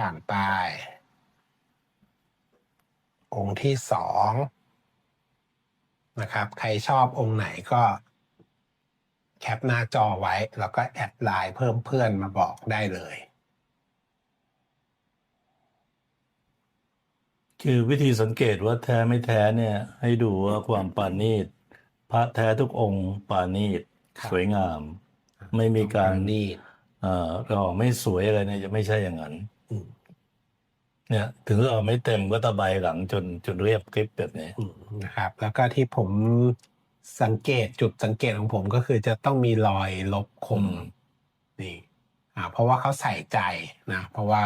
ผ่านไป องค์ที่สองนะครับ ใครชอบองค์ไหนก็แคปหน้าจอไว้ แล้วก็แอดไลน์เพิ่มเพื่อนมาบอกได้เลย คือวิธีสังเกตว่าแท้ไม่แท้เนี่ย ให้ดูว่าความปราณีตพระแท้ทุกองค์ปราณีตครับสวยงาม ไม่มีการนี่เอ่อเราไม่สวยอะไรเนี่ยจะไม่ใช่อย่างนั้นอืม เนี่ย ถึงเราไม่เต็มก็ตะไบหลังจนจนเรียบคลิปแบบนี้อืมนะครับ แล้วก็ที่ผมสังเกตจุดสังเกตของผมก็คือจะต้องมีรอยลบคมอืมนี่ อ่า เพราะว่าเขาใส่ใจนะเพราะว่า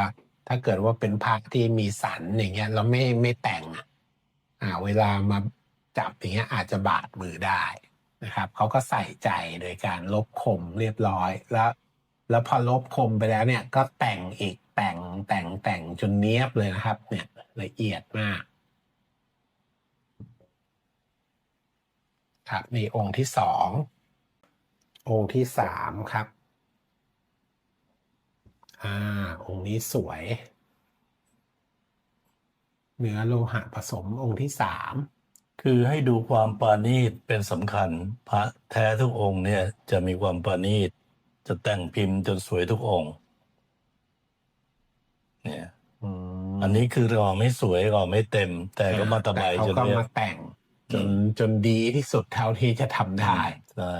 ถ้าเกิดว่าเป็นพระที่มีสันอย่างเงี้ย แล้วไม่ไม่แต่งอะอ่า เวลามาจับอย่างเงี้ยอาจจะบาดมือได้นะครับเขาก็ใส่ใจโดยการลบคมเรียบร้อยแล้ว แล้วพอลบคมไปแล้วเนี่ยก็แต่งอีก แต่งแต่งแต่งจนเนี้ยบเลยนะครับ เนี่ยละเอียดมากครับนี่องค์ที่สององค์ที่สามครับอ่าองค์นี้สวย เนื้อโลหะผสมองค์ที่สามคือให้ดูความปราณีตเป็นสำคัญ พระแท้ทุกองค์เนี่ยจะมีความปราณีตจะแต่งพิมพ์จนสวยทุกองค์ เนี่ย อืม อันนี้คือรอไม่สวยรอไม่เต็ม แต่ก็มาตะไบแต่เขาจนก็เรียบมาแต่งจนอืมจนดีที่สุดเท่าที่จะทำได้ ใช่